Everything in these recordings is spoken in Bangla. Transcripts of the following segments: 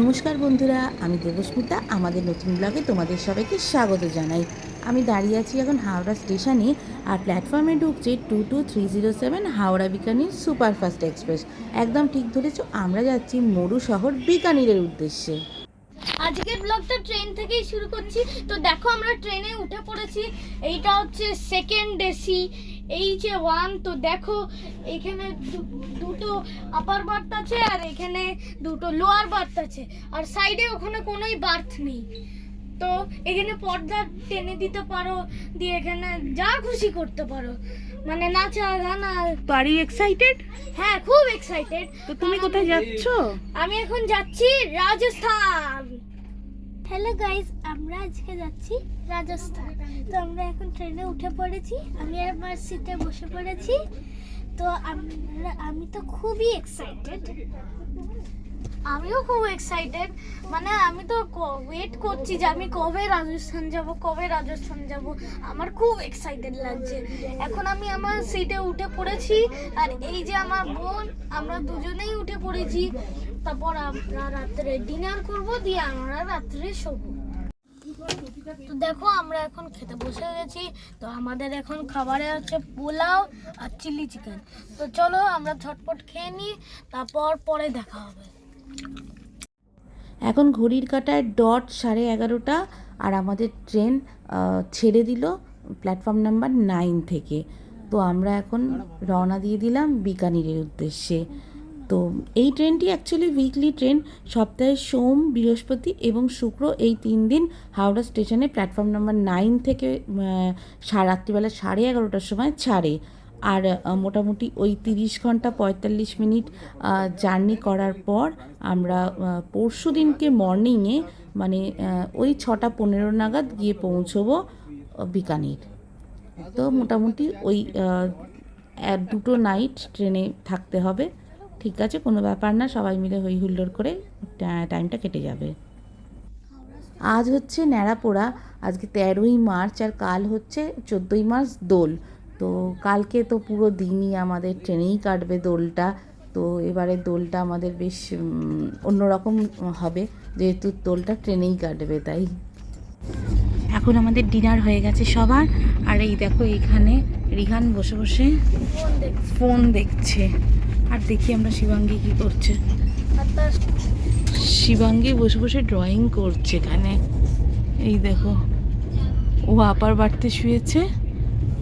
নমস্কার বন্ধুরা, আমি দেবস্মিতা। আমাদের নতুন ব্লগে তোমাদের সবাইকে স্বাগত জানাই। আমি দাঁড়িয়ে আছি এখন হাওড়া স্টেশনে আর প্ল্যাটফর্মে ঢুকছে two two three zero seven Howrah Bikaner superfast express. একদম ঠিক ধরেছ, আমরা যাচ্ছি মরু শহর বিকানিরের উদ্দেশ্যে। আজকের ব্লগটা ট্রেন থেকেই শুরু করছি। তো দেখো আমরা ট্রেনে উঠে পড়েছি। এইটা হচ্ছে সেকেন্ড এসি এই যে ওয়ান তো দেখো এখানে দুটো আপার বার্থ আছে আর এখানে দুটো লোয়ার বার্থ আছে। আর সাইডে ওখানে কোনোই বার্থ নেই। তো এখানে পর্দা টেনে দিতে পারো দিয়ে এখানে যা খুশি করতে পারো। মানে নাচা গানা বাড়ি এক্সাইটেড হ্যাঁ খুব এক্সাইটেড তো তুমি কোথায় যাচ্ছ? আমি এখন যাচ্ছি রাজস্থান। হ্যালো গাইজ আমরা আজকে যাচ্ছি রাজস্থান। তো আমরা এখন ট্রেনে উঠে পড়েছি, আমি আমার সিটে বসে পড়েছি। তো আমরা, আমি তো খুবই এক্সাইটেড আমিও খুব এক্সাইটেড মানে আমি তো ওয়েট করছি যে আমি কবে রাজস্থান যাব, কবে রাজস্থান যাব। আমার খুব এক্সাইটেড লাগছে। এখন আমি আমার সিটে উঠে পড়েছি, আর এই যে আমার বোন, আমরা দুজনেই উঠে পড়েছি। তারপর আমরা রাত্রে ডিনার করব, দিয়ে আমরা রাত্রে শোবো। তো দেখো, আমরা এখন খেতে বসে গেছি। তো আমাদের এখন খাবারে আছে পোলাও আর চিলি চিকেন তো চলো, আমরা ঝটপট খেয়ে নিই, তারপর পরে দেখা হবে। এখন ঘড়ির কাটায় ডট সাড়ে এগারোটা আর আমাদের ট্রেন ছেড়ে দিল প্ল্যাটফর্ম নাম্বার নাইন থেকে। তো আমরা এখন রওনা দিয়ে দিলাম বিকানিরের উদ্দেশ্যে। তো এই ট্রেনটি অ্যাকচুয়ালি উইকলি ট্রেন, সপ্তাহে সোম, বৃহস্পতি এবং শুক্র এই তিন দিন হাওড়া স্টেশনে প্ল্যাটফর্ম নাম্বার নাইন থেকে রাত্রিবেলা সাড়ে এগারোটার সময় ছাড়ে। আর মোটামুটি ওই তিরিশ ঘণ্টা পঁয়তাল্লিশ মিনিট জার্নি করার পর আমরা পরশু দিনকে মর্নিংয়ে মানে ওই ছটা পনেরো নাগাদ গিয়ে পৌঁছবো বিকানির। তো মোটামুটি ওই দুটো নাইট ট্রেনে থাকতে হবে। ঠিক আছে, কোনো ব্যাপার না, সবাই মিলে হই হুল্লোড় করে টাইমটা কেটে যাবে। আজ হচ্ছে ন্যাড়াপোড়া, আজকে তেরোই মার্চ আর কাল হচ্ছে চোদ্দোই মার্চ দোল। তো কালকে তো পুরো দিনই আমাদের ট্রেনেই কাটবে দোলটা। তো এবারে দোলটা আমাদের বেশ অন্যরকম হবে। যেহেতু দোলটা ট্রেনেই কাটবে, তাই। এখন আমাদের ডিনার হয়ে গেছে সবার। আর এই দেখো এইখানে রিহান বসে বসে ফোন দেখছে। আর দেখি আমরা শিবাঙ্গী কি করছে। শিবাঙ্গী বসে বসে ড্রয়িং করছে এখানে। এই দেখো, ও আপার বাড়তে শুয়েছে।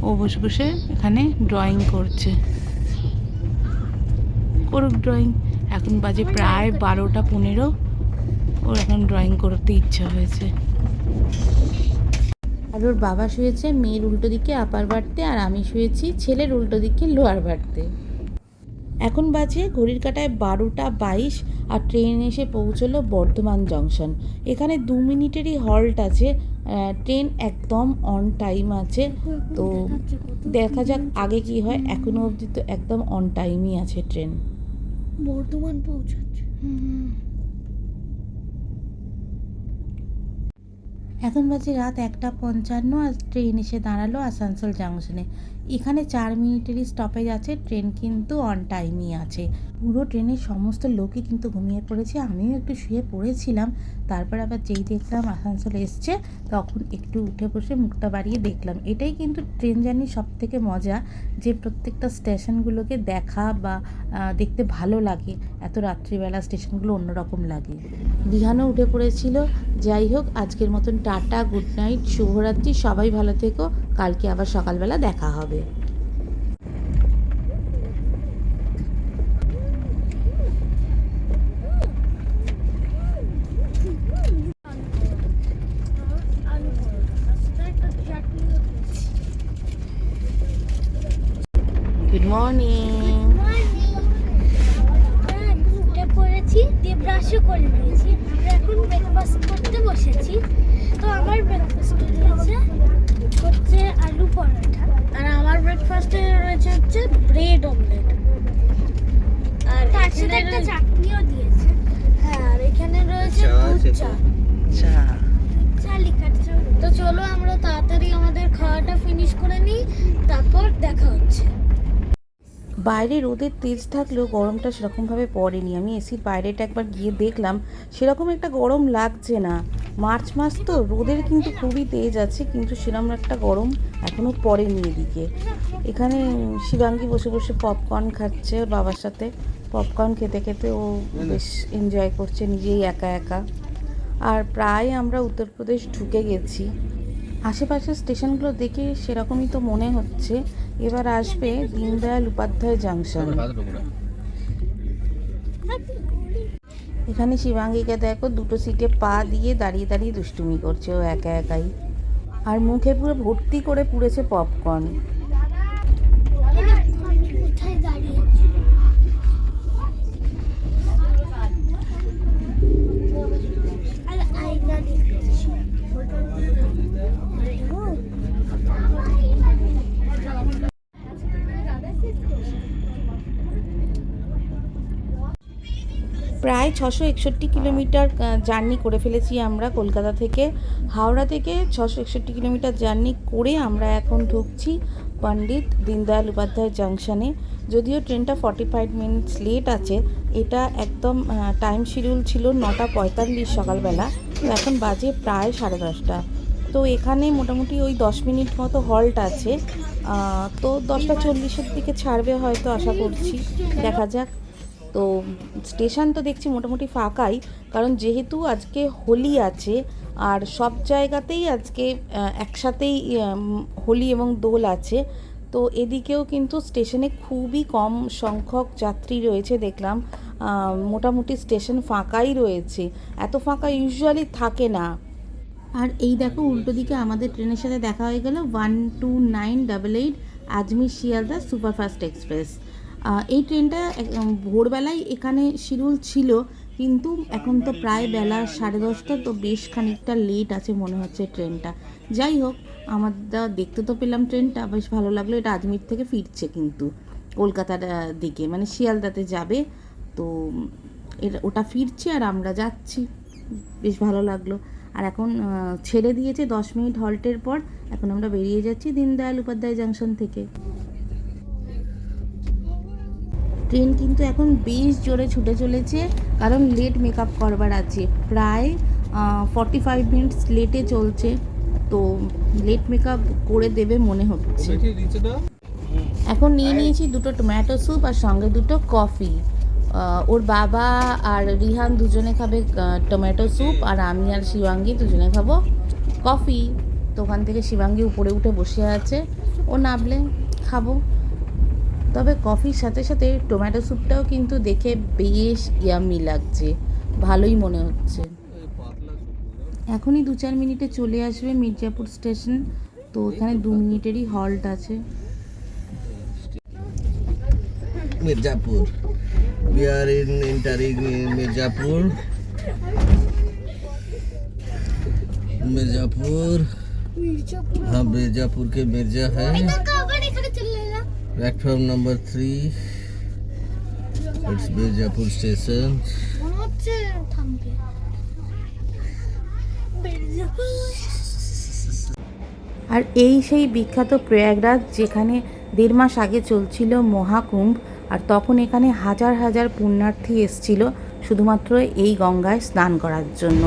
ও বসে বসে এখানে ড্রয়িং করছে। করুক ড্রয়িং এখন বাজে প্রায় বারোটা পনেরো। ওর এখন ড্রয়িং করতে ইচ্ছা হয়েছে। আর ওর বাবা শুয়েছে মেয়ের উল্টো দিকে আপার বাড়তে, আর আমি শুয়েছি ছেলের উল্টো দিকে লোয়ার বাড়তে। এখন বাজে ঘড়ির কাটায় বারোটা বাইশ আর ট্রেন এসে পৌঁছলো বর্ধমান জংশন। এখানে দু মিনিটেরই হল্ট আছে। ট্রেন একদম অন টাইম আছে। তো দেখা যাক আগে কি হয়। এখনও অবধি তো একদম অন টাইমই আছে ট্রেন। বর্ধমান পৌঁছাচ্ছে। এখন বাজে রাত একটা পঞ্চান্ন আর ট্রেন এসে দাঁড়াল আসানসোল জাংশনে। এখানে চার মিনিটেরই স্টপেজ আছে ট্রেন কিন্তু অন টাইমই আছে। পুরো ট্রেনের সমস্ত লোকই কিন্তু ঘুমিয়ে পড়েছে, আমিও একটু শুয়ে পড়েছিলাম। তারপর আবার যেই দেখলাম আসানসোল এসছে, তখন একটু উঠে বসে মুখটা বাড়িয়ে দেখলাম। এটাই কিন্তু ট্রেন জার্নির সব থেকে মজা, যে প্রত্যেকটা স্টেশনগুলোকে দেখা বা দেখতে ভালো লাগে। এত রাত্রিবেলা স্টেশনগুলো অন্যরকম লাগে। বিহানও উঠে পড়েছিল, যাই হোক, আজকের মতন টাটা, গুড নাইট, শুভরাত্রি, সবাই ভালো থেকো, কালকে আবার সকালবেলা দেখা হবে। আলু পরোটা ব্রাশও করে নিয়েছি। আমরা এখন ব্রেকফাস্ট করতে বসেছি। তো আমার ব্রেকফাস্টে রয়েছে হচ্ছে আলু পরোটা। আর আমার ব্রেকফাস্টে রয়েছে হচ্ছে ব্রেড অমলেট আর তার সাথে একটা চাটনিও দিয়েছে। হ্যাঁ আর এখানে রয়েছে দুধ চা। আচ্ছা চা। তো চলো আমরা তাড়াতাড়ি আমাদের খাওয়াটা ফিনিশ করে নিই। তারপর দেখা হচ্ছে। বাইরে রোদের তেজ থাকলেও গরমটা সেরকমভাবে পড়েনি। আমি এসির বাইরেটা একবার গিয়ে দেখলাম, সেরকম একটা গরম লাগছে না। মার্চ মাস তো রোদের কিন্তু খুবই তেজ আছে, কিন্তু সেরকম একটা গরম এখনও পড়েনি এদিকে। এখানে শিবাঙ্গী বসে বসে পপকর্ন খাচ্ছে ওর বাবার সাথে। পপকর্ন খেতে খেতে ও বেশ এনজয় করছে, নিজেই একা একা। আর প্রায় আমরা উত্তরপ্রদেশ ঢুকে গেছি। আশেপাশের স্টেশনগুলো দেখে সেরকমই তো মনে হচ্ছে। এবার আসবে দীনদয়াল উপাধ্যায় জাংশন। এখানে শিবাঙ্গিকে দেখো, দুটো সিটে পা দিয়ে দাঁড়িয়ে দাঁড়িয়ে দুষ্টুমি করছে, ও একা একাই। আর মুখে পুরো ভর্তি করে পুড়েছে পপকর্ন প্রায় ছশো একষট্টি কিলোমিটার জার্নি করে ফেলেছি আমরা কলকাতা থেকে। হাওড়া থেকে ছশো একষট্টি কিলোমিটার জার্নি করে আমরা এখন ঢুকছি পণ্ডিত দীনদয়াল উপাধ্যায় জাংশনে। যদিও ট্রেনটা ফর্টি ফাইভ মিনিটস লেট আছে, এটা একদম টাইম শিডিউল ছিল নটা পঁয়তাল্লিশ সকালবেলা, তো এখন বাজে প্রায় সাড়ে দশটা। তো এখানে মোটামুটি ওই দশ মিনিট মতো হল্ট আছে। তো দশটা চল্লিশের দিকে ছাড়বে হয়তো, আশা করছি। দেখা যাক। তো স্টেশন তো দেখছি মোটামুটি ফাঁকাই, কারণ যেহেতু আজকে হোলি আছে, আর সব জায়গাতেই আজকে একসাথেই হোলি এবং দোল আছে, তো এদিকেও কিন্তু স্টেশনে খুবই কম সংখ্যক যাত্রী রয়েছে দেখলাম মোটামুটি স্টেশন ফাঁকাই রয়েছে, এত ফাঁকা ইউজুয়ালি থাকে না। আর এই দেখো উল্টো দিকে আমাদের ট্রেনের সাথে দেখা হয়ে গেল one two nine double eight Ajmer Sealdah superfast express. এই ট্রেনটা ভোরবেলায় এখানে শিডিউল ছিল, কিন্তু এখন তো প্রায় বেলা সাড়ে দশটা, তো বেশ খানিকটা লেট আছে মনে হচ্ছে ট্রেনটা। যাই হোক আমার দেখতে তো পেলাম ট্রেনটা, বেশ ভালো লাগল, এটা আজমির থেকে ফিরছে কিন্তু কলকাতার দিকে মানে শিয়ালদাতে যাবে, তো এর, ওটা ফিরছে আর আমরা যাচ্ছি, বেশ ভালো লাগল। আর এখন ছেড়ে দিয়েছে দশ মিনিট হল্টের পর, এখন আমরা বেরিয়ে যাচ্ছি দীনদয়াল উপাধ্যায় জাংশন থেকে। ট্রেন কিন্তু এখন বেশ জোরে ছুটে চলেছে কারণ লেট মেকআপ করবার আছে। প্রায় ফর্টি ফাইভ মিনিটস লেটে চলছে তো লেট মেকআপ করে দেবে মনে হচ্ছে। এখন নিয়ে নিয়েছি দুটো টমেটো স্যুপ আর সঙ্গে দুটো কফি ওর বাবা আর রিহান দুজনে খাবে টমেটো স্যুপ আর আমি আর শিবাঙ্গী দুজনে খাব কফি তো ওখান থেকে শিবাঙ্গী উপরে উঠে বসে আছে। ও নামলে খাব। তবে কফির সাথে সাথে টমেটো স্যুপটাও কিন্তু দেখে বেশ ইয়ামি লাগছে ভালোই মনে হচ্ছে এখনই দু চার মিনিটে চলে আসবে মির্জাপুর স্টেশন তো এখানে দু মিনিটেরই হল্ট আছে Mirzapur. We are in entering in Mirzapur. Mirzapur Mirzapur हाँ मिर्जापुर के मिर्जा है Platform number three. It's Bijapur station. আর এই সেই বিখ্যাত প্রয়াগরাজ যেখানে দেড় মাস আগে চলছিল মহাকুম্ভ, আর তখন এখানে হাজার হাজার পুণ্যার্থী এসছিল শুধুমাত্র এই গঙ্গায় স্নান করার জন্য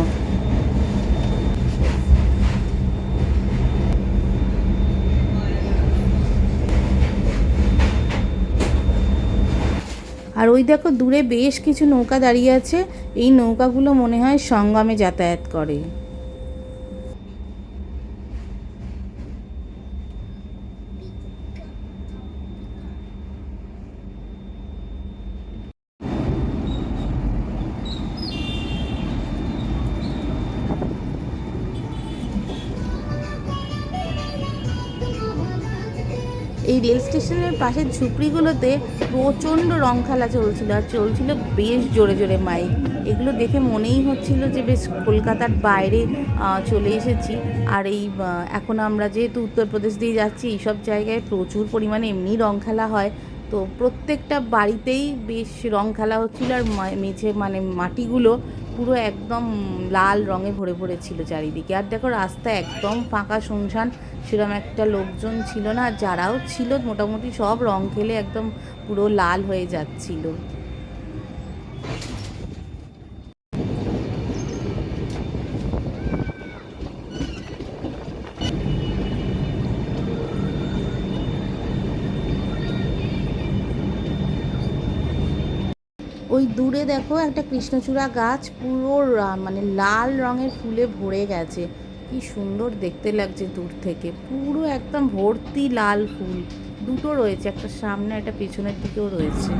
আর ওই দেখো দূরে বেশ কিছু নৌকা দাঁড়িয়ে আছে। এই নৌকাগুলো মনে হয় সঙ্গমে যাতায়াত করে। এই রেল স্টেশনের পাশের ঝুপড়িগুলোতে প্রচণ্ড রং খেলা চলছিল আর চলছিল বেশ জোরে জোরে মাইক। এগুলো দেখে মনেই হচ্ছিল যে বেশ কলকাতার বাইরে চলে এসেছি। আর এই এখন আমরা যেহেতু উত্তরপ্রদেশ দিয়ে যাচ্ছি, এইসব জায়গায় প্রচুর পরিমাণে এমনি রং খেলা হয়। তো প্রত্যেকটা বাড়িতেই বেশ রং খেলা হচ্ছিল আর মেঝে মানে মাটিগুলো পুরো একদম লাল রঙে ভরে ভরে ছিল চারিদিকে। আর দেখো রাস্তা একদম ফাঁকা শুনশান সেরকম একটা লোকজন ছিল না, যারাও ছিল, মোটামুটি সব রং খেলে একদম পুরো লাল হয়ে যাচ্ছিল। ওই দূরে দেখো একটা কৃষ্ণচূড়া গাছ, পুরো মানে লাল রঙের ফুলে ভরে গেছে। কি সুন্দর দেখতে লাগছে দূর থেকে। পুরো একদম ভর্তি লাল ফুল। দুটো রয়েছে, একটা সামনে, একটা পেছনের দিকেও রয়েছে।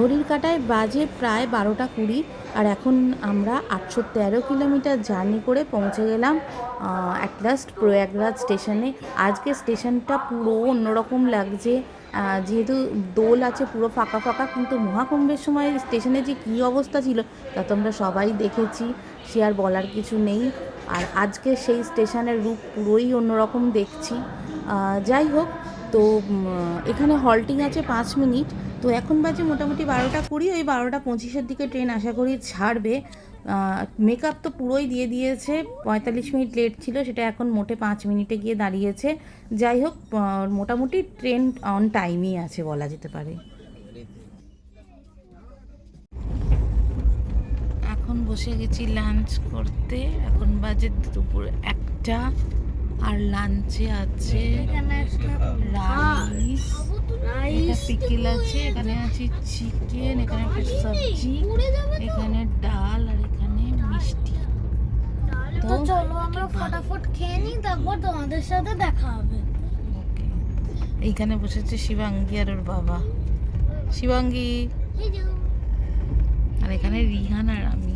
ঘড়ির কাটায় বাজে প্রায় বারোটা কুড়ি আর এখন আমরা আটশো তেরো কিলোমিটার জার্নি করে পৌঁছে গেলাম অ্যাট লাস্ট প্রয়াগরাজ স্টেশনে। আজকে স্টেশনটা পুরো অন্যরকম লাগছে যেহেতু দোল আছে পুরো ফাঁকা ফাঁকা, কিন্তু মহাকুম্ভের সময় স্টেশনে যে কী অবস্থা ছিল, তা তো আমরা সবাই দেখেছি, সে আর বলার কিছু নেই। আর আজকে সেই স্টেশনের রূপ পুরোই অন্যরকম দেখছি। যাই হোক তো এখানে হল্টিং আছে পাঁচ মিনিট। তো এখন বাজে মোটামুটি বারোটা কুড়ি, ওই বারোটা পঁচিশের দিকে ট্রেন আশা করি ছাড়বে। মেকআপ তো পুরোই দিয়ে দিয়েছে, পঁয়তাল্লিশ মিনিট লেট ছিল, সেটা এখন মোটে পাঁচ মিনিটে গিয়ে দাঁড়িয়েছে। যাই হোক মোটামুটি ট্রেন অন টাইমই আছে বলা যেতে পারে। এখন বসে গেছি লাঞ্চ করতে, এখন বাজে দুপুর একটা। আর লাঞ্চে আছে এখানে রাইস এটা পিকেল আছে এখানে আছে চিকেন এখানে একটা সবজি এখানে ডাল আর এখানে মিষ্টি। তো চলো আমরা ফটাফট খেয়ে নিই তারপর তোমাদের সাথে দেখা হবে। ওকে। এইখানে বসেছে শিবাঙ্গী আর ওর বাবা। শিবাঙ্গী। আর এখানে রিহান আর আমি।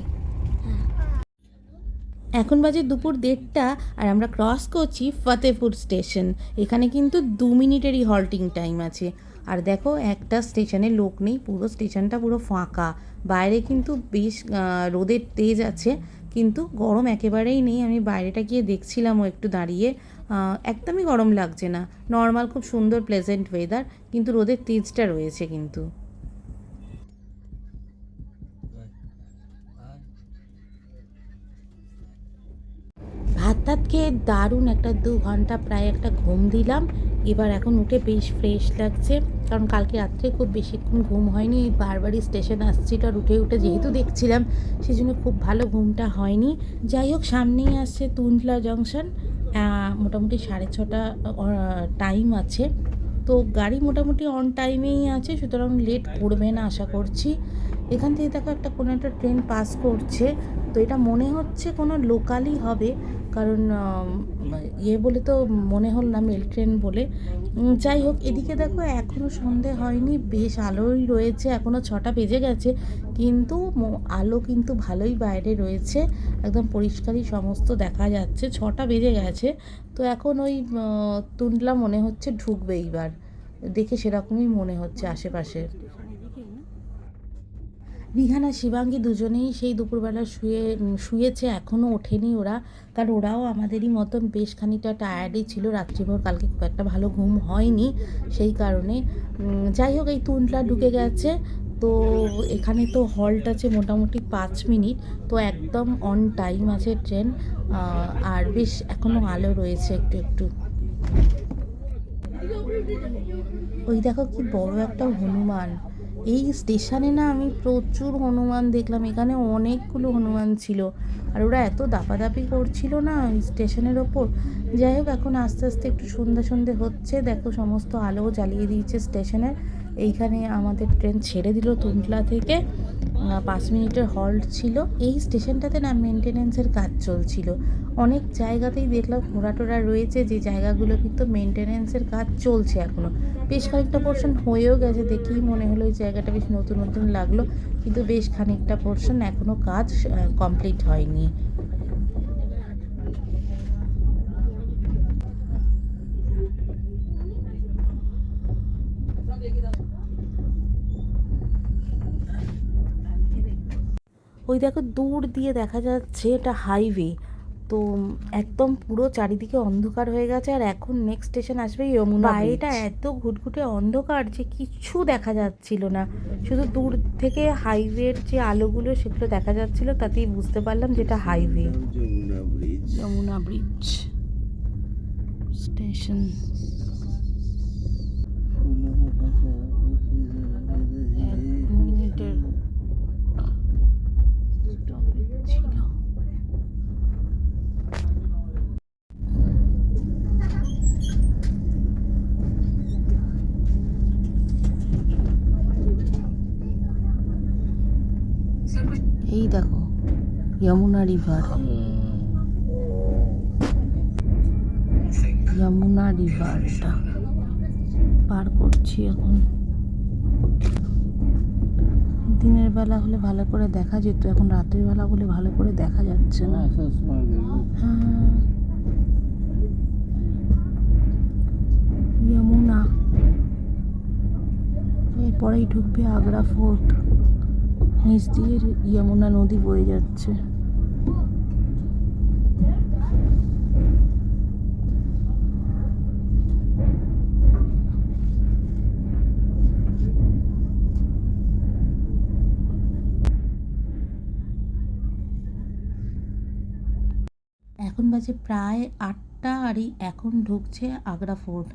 এখন বাজে দুপুর দেড়টা আর আমরা ক্রস করছি ফতেপুর স্টেশন এখানে কিন্তু দু মিনিটেরই হল্টিং টাইম আছে। আর দেখো, একটা স্টেশনে লোক নেই, পুরো স্টেশনটা পুরো ফাঁকা। বাইরে কিন্তু বেশ রোদের তেজ আছে, কিন্তু গরম একেবারেই নেই। আমি বাইরেটা গিয়ে দেখছিলামও একটু দাঁড়িয়ে। একদমই গরম লাগছে না। নর্মাল খুব সুন্দর প্লেজেন্ট ওয়েদার কিন্তু রোদের তেজটা রয়েছে কিন্তু। ভাত খেয়ে দারুণ একটা দু ঘণ্টা প্রায় একটা ঘুম দিলাম। এবার এখন উঠে বেশ ফ্রেশ লাগছে। কারণ কালকে রাত্রে খুব বেশিক্ষণ ঘুম হয়নি এই বারবারই স্টেশন আসছিল আর উঠে উঠে যেহেতু দেখছিলাম সেই জন্য খুব ভালো ঘুমটা হয়নি। যাই হোক সামনেই আসছে তুনতলা জংশন মোটামুটি সাড়ে ছটা টাইম আছে। তো গাড়ি মোটামুটি অন টাইমেই আছে সুতরাং লেট করবে না আশা করছি। এখান থেকে দেখো একটা কোনো একটা ট্রেন পাস করছে। তো এটা মনে হচ্ছে কোনো লোকালই হবে। কারণ ইয়ে বলে তো মনে হল না মেল ট্রেন বলে। যাই হোক, এদিকে দেখো এখনও সন্ধে হয়নি, বেশ আলোই রয়েছে এখনও ছটা বেজে গেছে, কিন্তু আলো কিন্তু ভালোই বাইরে রয়েছে, একদম পরিষ্কারই সমস্ত দেখা যাচ্ছে, ছটা বেজে গেছে, তো এখন ওই তুনলা মনে হচ্ছে ঢুকবে এইবার, দেখে সেরকমই মনে হচ্ছে আশেপাশে। রিহানা শিবাঙ্গী দুজনেই সেই দুপুরবেলা শুয়ে শুয়েছে এখনও ওঠেনি ওরা। কারণ ওরাও আমাদেরই মতন বেশ খানিকটা টায়ার্ডই ছিল। রাত্রিভর কালকে খুব একটা ভালো ঘুম হয়নি সেই কারণে। যাই হোক, এই তুনলা ঢুকে গেছে। তো এখানে তো হল্ট আছে মোটামুটি পাঁচ মিনিট। তো একদম অন টাইম আছে ট্রেন আর বেশ এখনও আলো রয়েছে একটু একটু। ওই দেখো কি বড় একটা হনুমান। এই স্টেশনে না আমি প্রচুর হনুমান দেখলাম। এখানে অনেকগুলো হনুমান ছিল। আর ওরা এত দাপাদাপি করছিল না স্টেশনের ওপর। যাই হোক, এখন আস্তে আস্তে একটু সন্ধ্যা সন্ধে হচ্ছে। দেখো সমস্ত আলো জ্বালিয়ে দিয়েছে স্টেশনের। এইখানে আমাদের ট্রেন ছেড়ে দিল তুনতলা থেকে। পাঁচ মিনিটের হল্ট ছিল। এই স্টেশনটাতে না মেনটেনেন্সের কাজ চলছিল। অনেক জায়গাতেই দেখলাম ঘোরাটোরা রয়েছে, যে জায়গাগুলো কিন্তু মেনটেনেন্সের কাজ চলছে এখনও বেশ খানিকটা পোর্শন হয়েও গেছে, দেখেই মনে হলো ওই জায়গাটা বেশ নতুন নতুন লাগল। কিন্তু বেশ খানিকটা পোর্শন এখনও কাজ কমপ্লিট হয়নি। ওই দেখো দূর দিয়ে দেখা যাচ্ছে এটা হাইওয়ে তো একদম পুরো চারিদিকে অন্ধকার হয়ে গেছে আর এখন নেক্সট স্টেশন আসবে যমুনা বাইরেটা এত ঘুটঘুটে অন্ধকার যে কিচ্ছু দেখা যাচ্ছিল না শুধু দূর থেকে হাইওয়ের যে আলোগুলো সেগুলো দেখা যাচ্ছিল তাতেই বুঝতে পারলাম যেটা highway Yamuna bridge Yamuna bridge station এক মিনিটের ছিল। এই দেখো যমুনা রিভার যমুনা রিভারটা পার করছি এখন। দিনের বেলা হলে ভালো করে দেখা যেত এখন রাতের বেলা বলে ভালো করে দেখা যাচ্ছে না। হ্যাঁ। যমুনা। এরপরেই ঢুকবে আগ্রা ফোর্ট। নিচ দিয়ে ইয়মুনা নদী বয়ে যাচ্ছে এখন বাজে প্রায় আটটা আর এখন ঢুকছে আগ্রা ফোর্ট।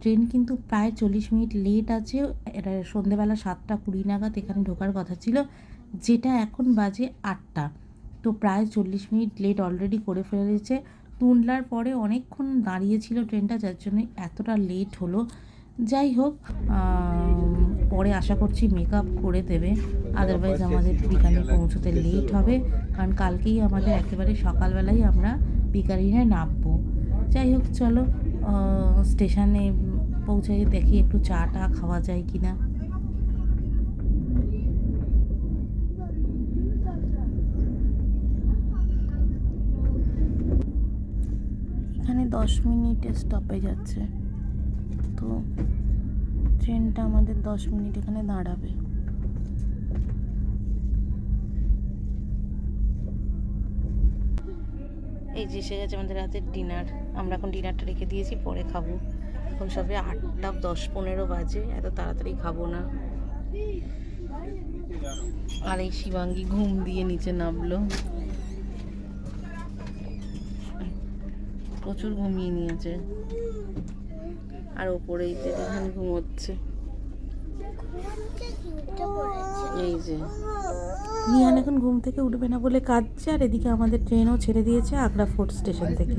ট্রেন কিন্তু প্রায় চল্লিশ মিনিট লেট আছে। এটা সন্ধেবেলা সাতটা কুড়ি নাগাদ এখানে ঢোকার কথা ছিল, যেটা এখন বাজে আটটা। তো প্রায় চল্লিশ মিনিট লেট অলরেডি করে ফেলেছে। তুনলার পরে অনেকক্ষণ দাঁড়িয়েছিল ট্রেনটা, যার জন্য এতটা লেট হলো। যাই হোক পরে আশা করছি মেকআপ করে দেবে। আদারওয়াইজ আমাদের বিকানে পৌঁছতে লেট হবে। কারণ কালকেই আমাদের একেবারে সকালবেলাই আমরা বিকারিনে নামবো। যাই হোক চলো স্টেশনে পৌঁছে দেখি একটু চা টা খাওয়া যায় কি না এখানে দশ মিনিটে স্টপেজ আছে। তো ট্রেনটা আমাদের দশ মিনিট এখানে দাঁড়াবে। এই যে এসে গেছে আমাদের রাতের ডিনার আমরা এখন ডিনারটা রেখে দিয়েছি, পরে খাব। এখন সবে আটটা দশ পনেরো বাজে, এত তাড়াতাড়ি খাব না। আর এই শিবাঙ্গি ঘুম দিয়ে নিচে নামলো। প্রচুর ঘুমিয়ে নিয়েছে। আর ওপরেই রিহান ঘুমোচ্ছে। এই যে। রিহান এখন ঘুম থেকে উঠবে না বলে কাঁদছে আর এদিকে আমাদের ট্রেনও ছেড়ে দিয়েছে আগ্রা ফোর্ট স্টেশন থেকে।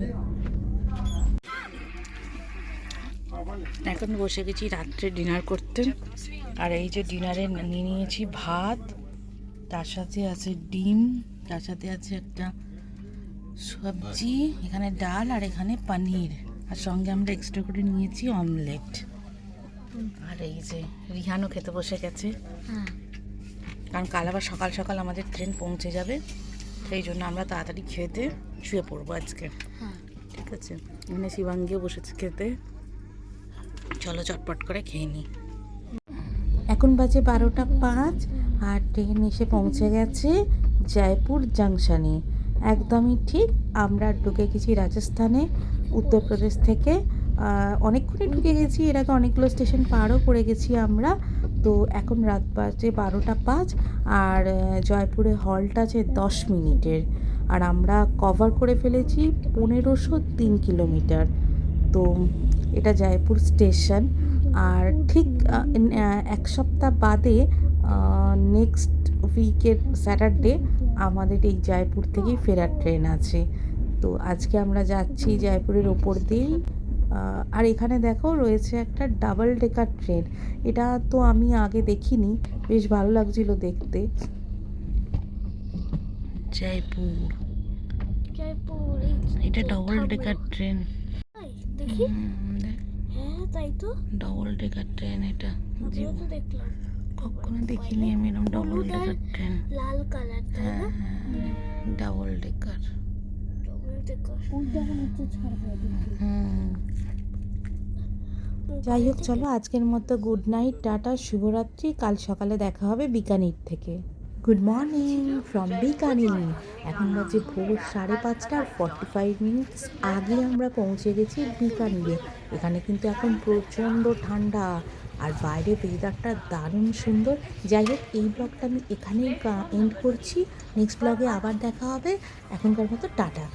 এখন বসে গেছি রাত্রে ডিনার করতে। আর এই যে ডিনারে নিয়ে নিয়েছি ভাত তার সাথে আছে ডিম তার সাথে আছে একটা সবজি এখানে ডাল আর এখানে পনির। আর সঙ্গে আমরা এক্সট্রা করে নিয়েছি অমলেট আর এই যে রিহানও খেতে বসে গেছে। হ্যাঁ। কারণ কাল আবার সকাল সকাল আমাদের ট্রেন পৌঁছে যাবে। সেই জন্য আমরা তাড়াতাড়ি খেতে শুয়ে পড়ব আজকে। হ্যাঁ। ঠিক আছে? এখানে শিবাঙ্গিও বসেছে খেতে। চলো চটপট করে খেয়ে নিই এখন বাজে বারোটা পাঁচ আর ট্রেন এসে পৌঁছে গেছে জয়পুর জাংশনে একদমই ঠিক আমরা ঢুকে গেছি রাজস্থানে। উত্তরপ্রদেশ থেকে অনেকক্ষণই ঢুকে গেছি। এর আগে অনেকগুলো স্টেশন পারও করে গেছি আমরা। তো এখন রাত বাজে বারোটা পাঁচ আর জয়পুরে হলটা আছে দশ মিনিটের। আর আমরা কভার করে ফেলেছি পনেরোশো তিন কিলোমিটার। তো এটা জয়পুর স্টেশন। আর ঠিক এক সপ্তাহ বাদে নেক্সট উইকের স্যাটারডে আমাদের এই জয়পুর থেকেই ফেরার ট্রেন আছে। তো আজকে আমরা যাচ্ছি জয়পুরের ওপর দিয়েই। আর এখানে দেখো রয়েছে একটা ডাবল ডেকার ট্রেন এটা তো আমি আগে দেখিনি বেশ ভালো লাগছিল দেখতে। জয়পুর। জয়পুর এটা ডবল ডেকার ট্রেন এই, হ্যাঁ তাই তো। ডবল ডেকার ট্রেন এটা। দেখলাম। কখনো দেখিনি আমি এরকম ডবল ডেকার ট্রেন লাল কালার ডাবল ডেকার যাই হোক চলো আজকের মতো গুড নাইট টাটা শুভরাত্রি কাল সকালে দেখা হবে বিকানির থেকে। গুড মর্নিং ফ্রম বিকানির এখন বাজে ভোর সাড়ে পাঁচটা ফর্টি ফাইভ মিনিটস আগে আমরা পৌঁছে গেছি বিকানিরে এখানে কিন্তু এখন প্রচণ্ড ঠান্ডা আর বাইরে ওয়েদারটা দারুণ সুন্দর। যাই হোক এই ব্লগটা আমি এখানেই এন্ড করছি। নেক্সট ব্লগে আবার দেখা হবে। এখনকার মতো টাটা।